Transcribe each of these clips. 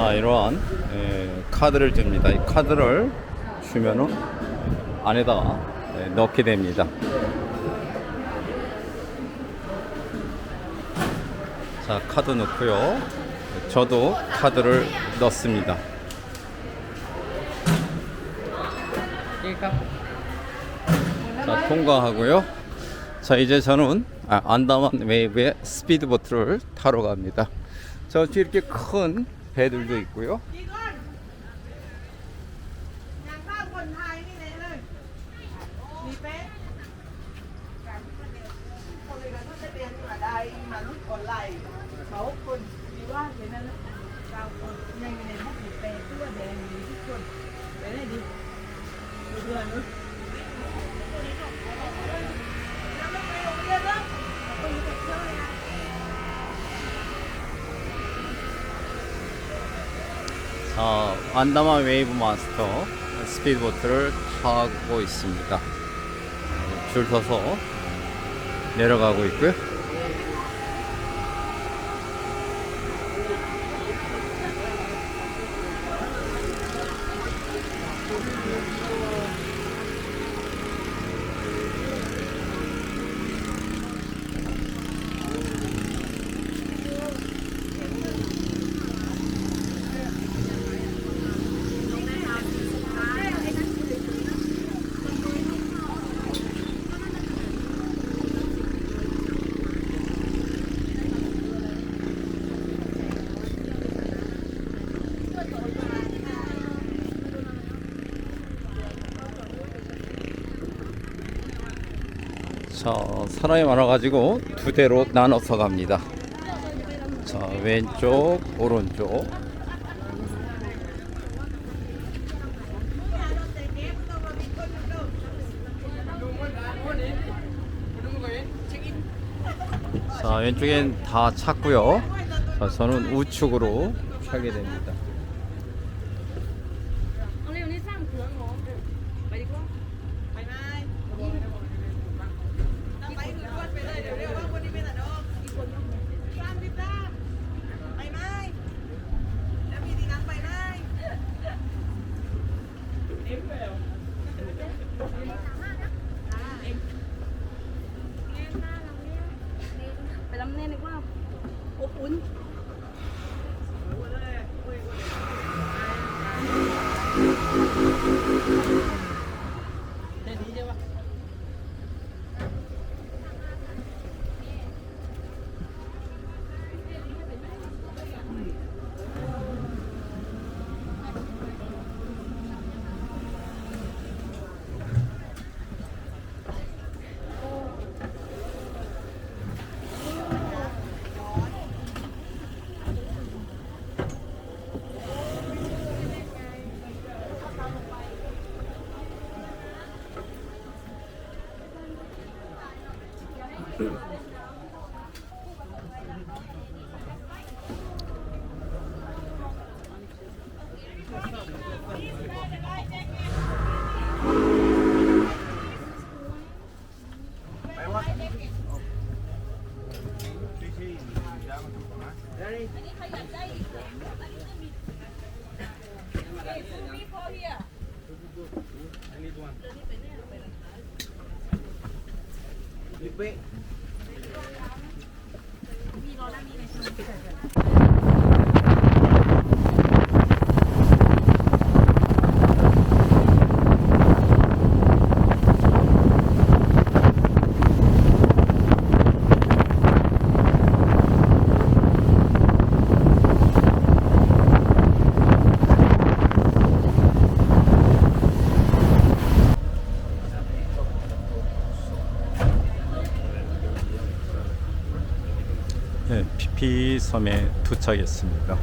자 이러한 에, 카드를 줍니다. 이 카드를 주면은 안에다가 에, 넣게 됩니다. 자 카드 넣고요. 저도 카드를 넣습니다. 자 통과하고요. 자 이제 저는 아, 안다만 웨이브의 스피드보트를 타러 갑니다. 저 뒤에 이렇게 큰 배들도 있고요. งานบ้านคนไทยนี่เลยเลยมีเป๊ะคนเลยกันก็จะเรียนมาได้มาลุกคนไหลเขาคนมีว่าเห็นนั่นนะเราคนยังในห้องมีเป๊ะตัวแดงมีทุกคนไปไหน 자 안다만 웨이브 마스터 스피드보트를 타고 있습니다. 줄 서서 내려가고 있고요. 자 사람이 많아가지고 두 대로 나눠서 갑니다. 자 왼쪽 오른쪽 자 왼쪽엔 다 찼고요. 자 저는 우측으로 차게 됩니다. Alam na yan, wow. Upun. Wala eh. Wala eh. Lipe. 네, 피피 섬에 도착했습니다.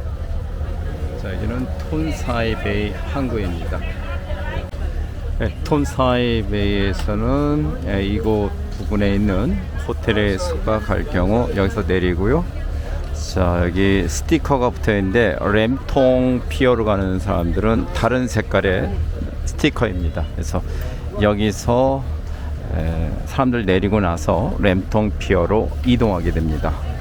자, 여기는 톤사이 베이 항구입니다. 네, 톤사이 베이에서는 예, 이곳 부근에 있는 호텔에 숙박할 경우 여기서 내리고요. 자, 여기 스티커가 붙어 있는데 램통 피어로 가는 사람들은 다른 색깔의 스티커입니다. 그래서 여기서 에, 사람들 내리고 나서 램통 피어로 이동하게 됩니다.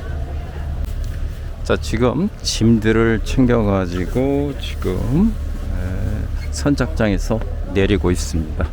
자 지금 짐들을 챙겨가지고 지금 에, 선착장에서 내리고 있습니다.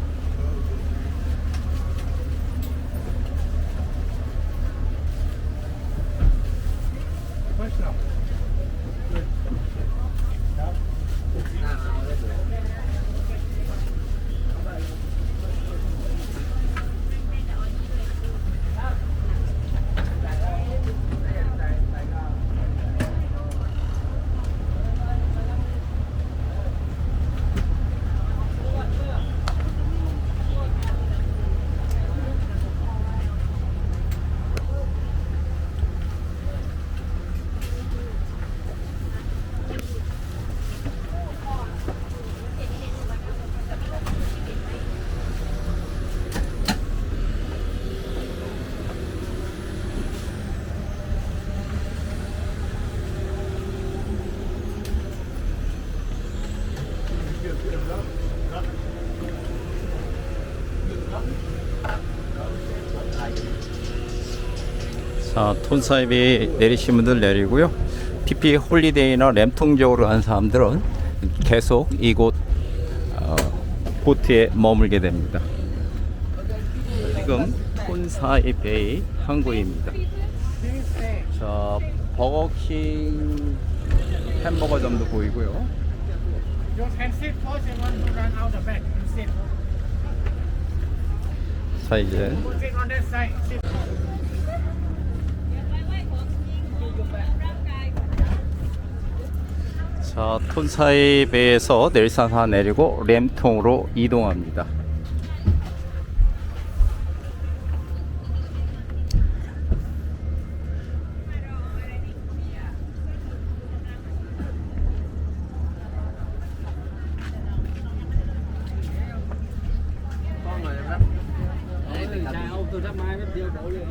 자, 톤사입이 내리신 분들 내리고요. PP 홀리데이나 램통 쪽으로 간 사람들은 계속 이곳 어, 보트에 머물게 됩니다. 지금 톤사이 베이 항구입니다. 자, 버거킹 햄버거점도 보이고요. 자, 이제. 자, 톤사이 베이에서 넬산사 내리고 램통으로 이동합니다. Bộ điện.